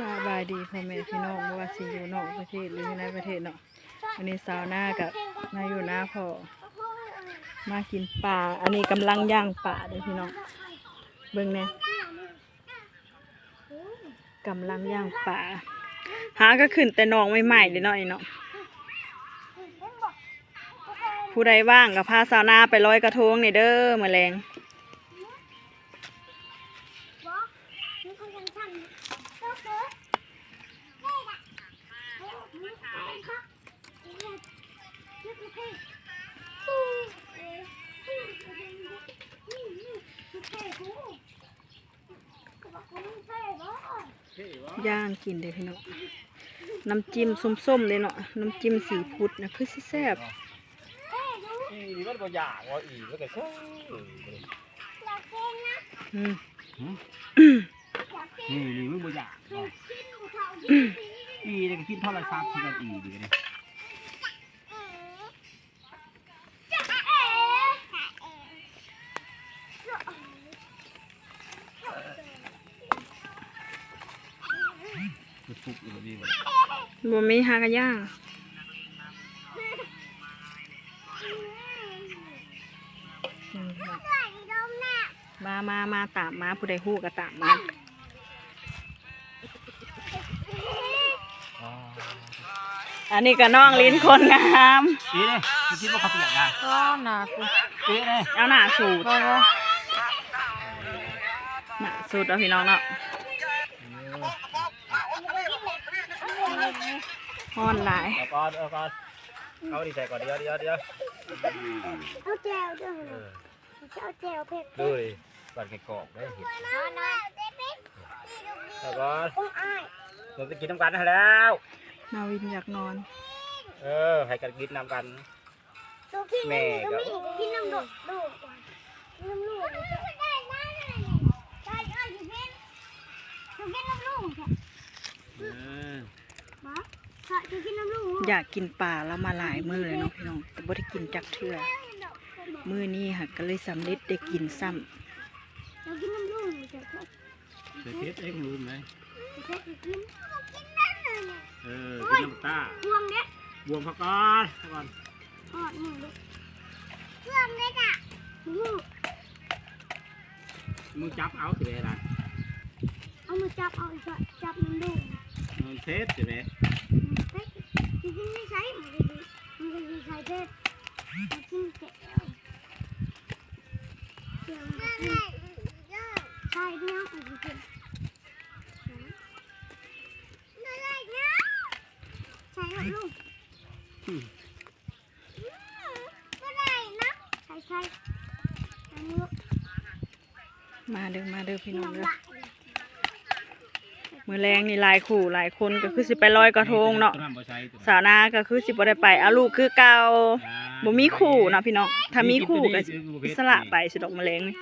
สบายดีพ่อแม่พี่น้องว่าสิอยู่นอกประเทศหรืออยู่ในประเทศเนาะวันนี้สาวหน้ากับมาอยู่หน้าพ่อมากินปลาอันนี้กำลังย่างปลาเด้อพี่น้องเบิ่งแหน่ยกำลังย่างปลาหาก็ขึ้นแต่หนองใหม่เลยเนาะไอ้เนาะผู้ใดว่างกับพาสาวหน้าไปลอยกระทงนี่เด้อแมลง ย่างกินเด้อพี่น้องน้ำจิ้มส้มๆเลยเนาะน้ำจิ้มสีพุดนะคือสิแซ่บอีนี่มันบ่อยากว่าอีมันก็ใช่อืมนี่นี่มันบ่อยากว่าอีนี่ก็คิดเท่าไรซับที่กันอีดีนี่ มันฟุกอยู่ดีบ่บ่มีหากระย่างอืมมามามาตามมาผู้ใดฮู้ก็ตามมาอันนี้ก็น้องลิ้นคนงามอีนี่มันคิดว่าเขาเปียกได้ก็หนาคืออีนี่เอาหน้าสูดก็ว่าหน้าสูดเอาพี่น้องเนาะ ฮ้อนหลายเอาก่อนเอาก่อนเอาดีใส่ก่อนเดี๋ยวเดี๋ยวเดี๋ยวเอาแจวด้วยเอาแจวเผ็ดดูดิปั่นไก่กรอบได้เห็ดน้อยน้อยเอาก่อนอุ้งอ้ายเราจะกินน้ำกันแล้วนาวินอยากนอน เออให้กันกินน้ำกันตัวพี่แม่ก็ก็มีกินน้ำดกดูน้ำลูกได้ได้ได้ได้อยู่เพ่นอยู่กินน้ำลูกค่ะ เออ บ้าค่ะอยู่กินน้ำลูก อยากกินปลาแล้วมาหลายมื้อเลยเนาะพี่น้องแต่บ่ได้กินจักเทื่อมื้อนี้ค่ะก็เลยสำเร็จได้กินซ้ำอยู่กินน้ำลูกจ้ะค่ะเดี๋ยวเพชรเอ็งลืมไหมเผ็ดกินกินนั่นเลยเออกินน้ำตาพวงเด็ดบวมพักก่อนพักก่อนทอดหนึ่งลูกพวงเด็ดอะลูกมึงจับเอาสิเลยนะเอามาจับเอาอีกจับน้ำลูกมันเพชรสิเลยเฮ้ย จริงๆไม่ใช่มันจะดีมันจะดีใช้เผ็ดมันกินแก้วเดี๋ยวมันกินใช่เนี่ยมันจะกินใช่ครับลูกก็ได้นะใช่ใช่อันนี้ลูกมาเด้อมาเด้อพี่น้องเด้อ มื้อแรงนี่หลายคู่หลายคนก็คือสิไปลอยกระทงเนาะตัวบ่ใช้ตัวสาวนาก็คือสิบ่ได้ไปเอาลูกคือเก่าบ่มีคู่เนาะพี่น้องถ้ามีคู่ก็สิอิสระไปสิดอกแมลงนี่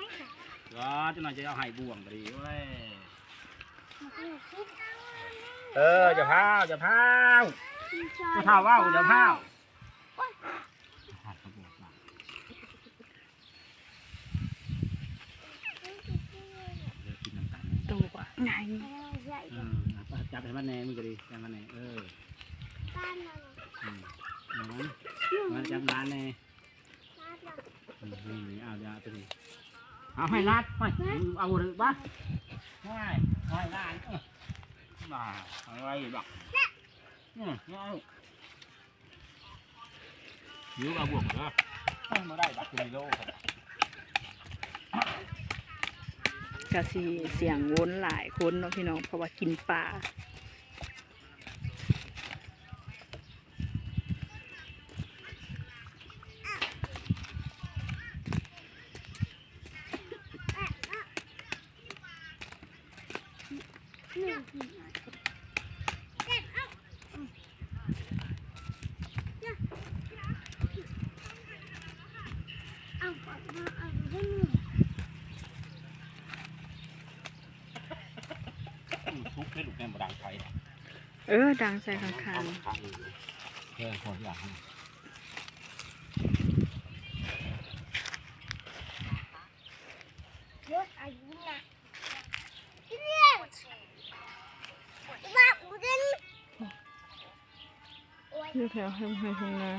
ก็จะน่อยจะเอาให้บ่วงก็ดีเว้ยเอออย่าพาวอย่าพาวอย่าพาวว่าวอย่าพาวกินน้ำตาลตัวไงเออ จับให้มันแน่มึงก็ดีจับมันแน่เอออืมเอามันมันจับร้านแน่อืมนี่เอาเดี๋ยวเอาตัวนี้เอาให้รัดไปเอาหรือบ้าให้ให้ร้านเออบ้าอาไว้บักอืมเอาอยู่เอาบวกเหรอเอ้ยมาได้บักกิโลครับก็สิเสียงวนหลายคนเนาะพี่น้องเพราะว่ากินปลา เอาก่อนมาเอาได้หนึ่ง ทุกได้ลูกแม่บดังไฟเออ ดังใส่ข้างเออคนอยากให้ อยู่แถวให้ให้ทงนา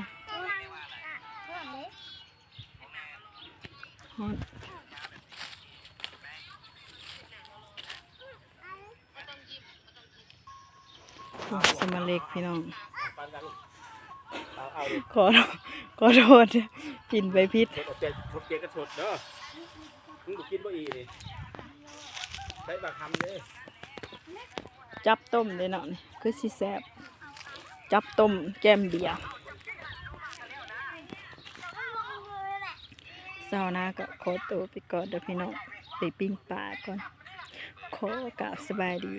ฮอสมาเล็กพี่น้องปันกันเอาเอาดิขอขอโทษกินไปพิษชดเอาเจ็ดชดเจ็ดก็ชดเด้อมึงบ่กินบ่อีนี่ใช้บางคำเด้อจับต้มเลยเนาะนี่คือสิแซ่บ จับต้มแก้มเบียร์เช้านะก็ขอตัวไปก่อนเด้อพี่น้องไปปิ้งปลาก่อน ขอกราบสบายดี